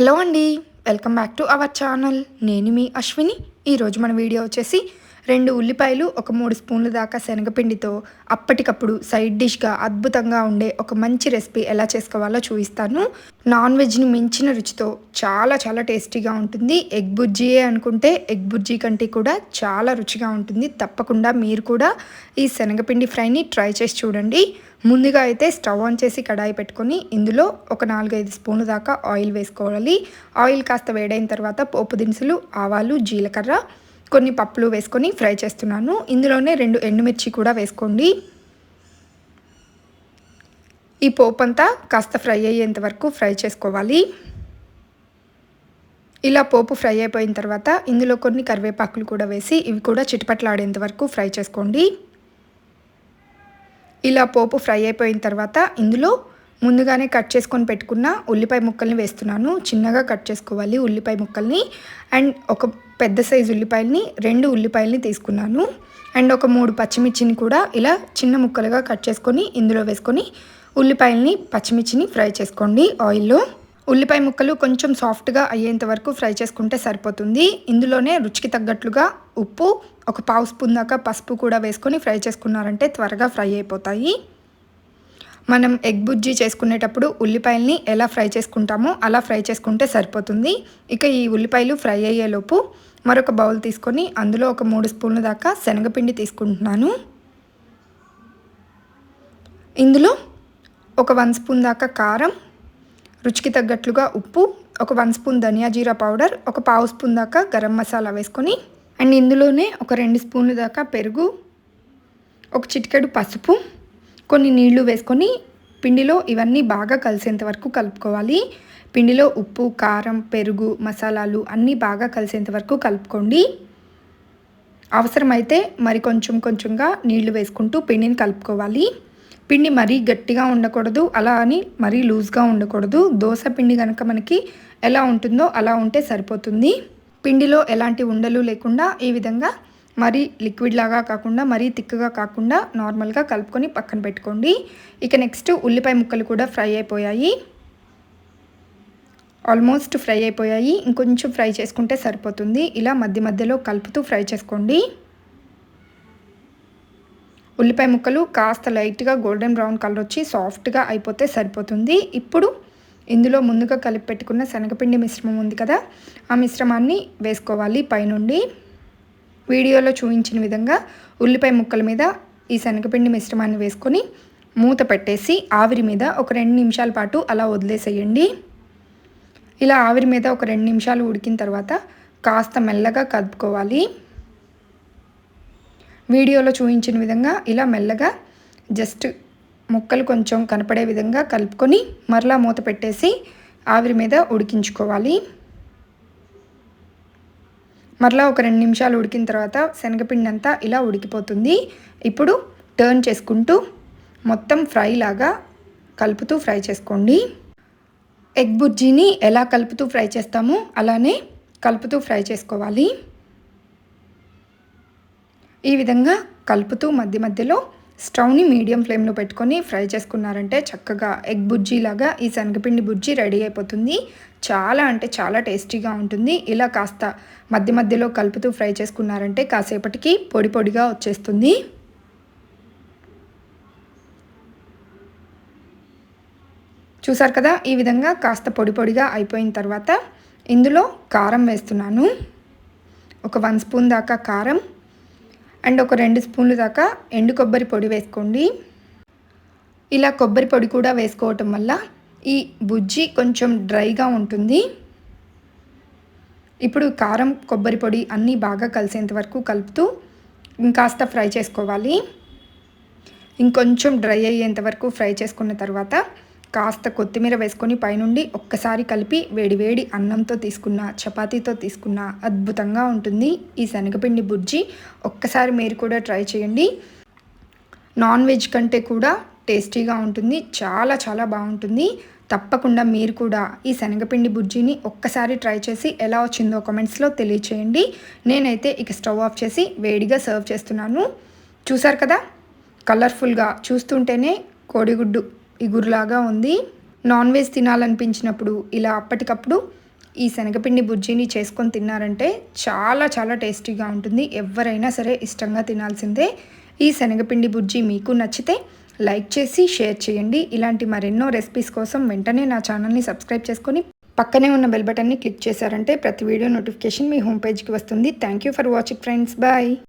Hello అండి welcome back to our channel. నేను మీ అశ్విని. ఈరోజు మన వీడియో వచ్చేసి రెండు ఉల్లిపాయలు ఒక మూడు స్పూన్ల దాకా శనగపిండితో అప్పటికప్పుడు సైడ్ డిష్గా అద్భుతంగా ఉండే ఒక మంచి రెసిపీ ఎలా చేసుకోవాలో చూపిస్తాను. నాన్ వెజ్ని మించిన రుచితో చాలా చాలా టేస్టీగా ఉంటుంది. ఎగ్ బుజ్జియే అనుకుంటే ఎగ్ బుర్జీ కంటే కూడా చాలా రుచిగా ఉంటుంది. తప్పకుండా మీరు కూడా ఈ శనగపిండి ఫ్రైని ట్రై చేసి చూడండి. ముందుగా అయితే స్టవ్ ఆన్ చేసి కడాయి పెట్టుకొని ఇందులో ఒక నాలుగైదు స్పూన్ల దాకా ఆయిల్ వేసుకోవాలి. ఆయిల్ కాస్త వేడైన తర్వాత పోపు దినుసులు ఆవాలు జీలకర్ర కొన్ని పప్పులు వేసుకొని ఫ్రై చేస్తున్నాను. ఇందులోనే రెండు ఎండుమిర్చి కూడా వేసుకోండి. ఈ పోపు అంతా కాస్త ఫ్రై అయ్యేంత వరకు ఫ్రై చేసుకోవాలి. ఇలా పోపు ఫ్రై అయిపోయిన తర్వాత ఇందులో కొన్ని కరివేపాకులు కూడా వేసి ఇవి కూడా చిటపట్లాడేంత వరకు ఫ్రై చేసుకోండి. ఇలా పోపు ఫ్రై అయిపోయిన తర్వాత ఇందులో ముందుగానే కట్ చేసుకొని పెట్టుకున్న ఉల్లిపాయ ముక్కల్ని వేస్తున్నాను. చిన్నగా కట్ చేసుకోవాలి ఉల్లిపాయ ముక్కల్ని. అండ్ ఒక పెద్ద సైజు ఉల్లిపాయలని రెండు ఉల్లిపాయలని తీసుకున్నాను. అండ్ ఒక మూడు పచ్చిమిర్చిని కూడా ఇలా చిన్న ముక్కలుగా కట్ చేసుకొని ఇందులో వేసుకొని ఉల్లిపాయలని పచ్చిమిర్చిని ఫ్రై చేసుకోండి ఆయిల్లో. ఉల్లిపాయ ముక్కలు కొంచెం సాఫ్ట్గా అయ్యేంత వరకు ఫ్రై చేసుకుంటే సరిపోతుంది. ఇందులోనే రుచికి తగ్గట్లుగా ఉప్పు ఒక పావు స్పూన్ దాకా పసుపు కూడా వేసుకొని ఫ్రై చేసుకున్నారంటే త్వరగా ఫ్రై అయిపోతాయి. మనం ఎగ్ బుజ్జి చేసుకునేటప్పుడు ఉల్లిపాయల్ని ఎలా ఫ్రై చేసుకుంటామో అలా ఫ్రై చేసుకుంటే సరిపోతుంది. ఇక ఈ ఉల్లిపాయలు ఫ్రై అయ్యేలోపు మరొక బౌల్ తీసుకొని అందులో ఒక మూడు స్పూన్ల దాకా శనగపిండి తీసుకుంటున్నాను. ఇందులో ఒక వన్ స్పూన్ దాకా కారం రుచికి తగ్గట్లుగా ఉప్పు ఒక వన్ స్పూన్ ధనియా జీరా పౌడర్ ఒక పావు స్పూన్ దాకా గరం మసాలా వేసుకొని అండ్ ఇందులోనే ఒక రెండు స్పూన్లు దాకా పెరుగు ఒక చిటికెడు పసుపు కొన్ని నీళ్ళు వేసుకొని పిండిలో ఇవన్నీ బాగా కలిసేంత వరకు కలుపుకోవాలి. పిండిలో ఉప్పు కారం పెరుగు మసాలాలు అన్నీ బాగా కలిసేంత వరకు కలుపుకోండి. అవసరమైతే మరి కొంచెం కొంచెంగా నీళ్ళు వేసుకుంటూ పిండిని కలుపుకోవాలి. పిండి మరీ గట్టిగా ఉండకూడదు అలా అని మరీ లూజ్గా ఉండకూడదు. దోశ పిండి కనుక మనకి ఎలా ఉంటుందో అలా ఉంటే సరిపోతుంది. పిండిలో ఎలాంటి ఉండలు లేకుండా ఈ విధంగా మరీ లిక్విడ్ లాగా కాకుండా మరీ తిక్కుగా కాకుండా నార్మల్గా కలుపుకొని పక్కన పెట్టుకోండి. ఇక నెక్స్ట్ ఉల్లిపాయ ముక్కలు కూడా ఫ్రై అయిపోయాయి. ఆల్మోస్ట్ ఫ్రై అయిపోయాయి. ఇంకొంచెం ఫ్రై చేసుకుంటే సరిపోతుంది. ఇలా మధ్య మధ్యలో కలుపుతూ ఫ్రై చేసుకోండి. ఉల్లిపాయ ముక్కలు కాస్త లైట్గా గోల్డెన్ బ్రౌన్ కలర్ వచ్చి సాఫ్ట్గా అయిపోతే సరిపోతుంది. ఇప్పుడు ఇందులో ముందుగా కలిపి పెట్టుకున్న శనగపిండి మిశ్రమం ఉంది కదా ఆ మిశ్రమాన్ని వేసుకోవాలి పైనుండి. వీడియోలో చూపించిన విధంగా ఉల్లిపాయ ముక్కల మీద ఈ శనగపిండి మిశ్రమాన్ని వేసుకొని మూత పెట్టేసి ఆవిరి మీద ఒక రెండు నిమిషాల పాటు అలా వదిలేసేయండి. ఇలా ఆవిరి మీద ఒక రెండు నిమిషాలు ఉడికిన తర్వాత కాస్త మెల్లగా కలుపుకోవాలి వీడియోలో చూపించిన విధంగా ఇలా మెల్లగా జస్ట్ ముక్కలు కొంచెం కనపడే విధంగా కలుపుకొని మరలా మూత పెట్టేసి ఆవిరి మీద ఉడికించుకోవాలి. మరలా ఒక రెండు నిమిషాలు ఉడికిన తర్వాత శనగపిండి అంతా ఇలా ఉడికిపోతుంది. ఇప్పుడు టర్న్ చేసుకుంటూ మొత్తం ఫ్రై లాగా కలుపుతూ ఫ్రై చేసుకోండి. ఎగ్ బుజ్జీని ఎలా కలుపుతూ ఫ్రై చేస్తామో అలానే కలుపుతూ ఫ్రై చేసుకోవాలి. ఈ విధంగా కలుపుతూ మధ్య మధ్యలో స్టవ్ని మీడియం ఫ్లేమ్లో పెట్టుకొని ఫ్రై చేసుకున్నారంటే చక్కగా ఎగ్ బుజ్జీలాగా ఈ శనగపిండి బుజ్జి రెడీ అయిపోతుంది. చాలా అంటే చాలా టేస్టీగా ఉంటుంది. ఇలా కాస్త మధ్య మధ్యలో కలుపుతూ ఫ్రై చేసుకున్నారంటే కాసేపటికి పొడి పొడిగా వచ్చేస్తుంది. చూసారు కదా ఈ విధంగా కాస్త పొడి పొడిగా అయిపోయిన తర్వాత ఇందులో కారం వేస్తున్నాను. ఒక వన్ స్పూన్ దాకా కారం అండ్ ఒక రెండు స్పూన్లు దాకా ఎండు కొబ్బరి పొడి వేసుకోండి. ఇలా కొబ్బరి పొడి కూడా వేసుకోవటం వల్ల ఈ బుజ్జి కొంచెం డ్రైగా ఉంటుంది. ఇప్పుడు కారం కొబ్బరి పొడి అన్నీ బాగా కలిసేంత వరకు కలుపుతూ ఇంకాస్త ఫ్రై చేసుకోవాలి. ఇంకొంచెం డ్రై అయ్యేంత వరకు ఫ్రై చేసుకున్న తర్వాత కాస్త కొత్తిమీర వేసుకొని పైనుండి ఒక్కసారి కలిపి వేడివేడి అన్నంతో తీసుకున్న చపాతీతో తీసుకున్న అద్భుతంగా ఉంటుంది. ఈ శనగపిండి బుజ్జి ఒక్కసారి మీరు కూడా ట్రై చేయండి. నాన్ వెజ్ కంటే కూడా టేస్టీగా ఉంటుంది. చాలా చాలా బాగుంటుంది. తప్పకుండా మీరు కూడా ఈ శనగపిండి బుజ్జిని ఒక్కసారి ట్రై చేసి ఎలా వచ్చిందో కామెంట్స్లో తెలియచేయండి. నేనైతే ఇక స్టవ్ ఆఫ్ చేసి వేడిగా సర్వ్ చేస్తున్నాను. చూసారు కదా? కలర్ఫుల్గా చూస్తుంటేనే కోడిగుడ్డు ఇగురులాగా ఉంది. నాన్ వెజ్ తినాలనిపించినప్పుడు ఇలా అప్పటికప్పుడు ఈ శనగపిండి బుజ్జీని చేసుకొని తిన్నారంటే చాలా చాలా టేస్టీగా ఉంటుంది. ఎవరైనా సరే ఇష్టంగా తినాల్సిందే. ఈ శనగపిండి బుజ్జీ మీకు నచ్చితే లైక్ చేసి షేర్ చేయండి. ఇలాంటి మరెన్నో రెసిపీస్ కోసం వెంటనే నా ఛానల్ని సబ్స్క్రైబ్ చేసుకొని పక్కనే ఉన్న బెల్ బటన్ని క్లిక్ చేశారంటే ప్రతి వీడియో నోటిఫికేషన్ మీ హోమ్ పేజ్కి వస్తుంది. Thank you for watching friends. Bye.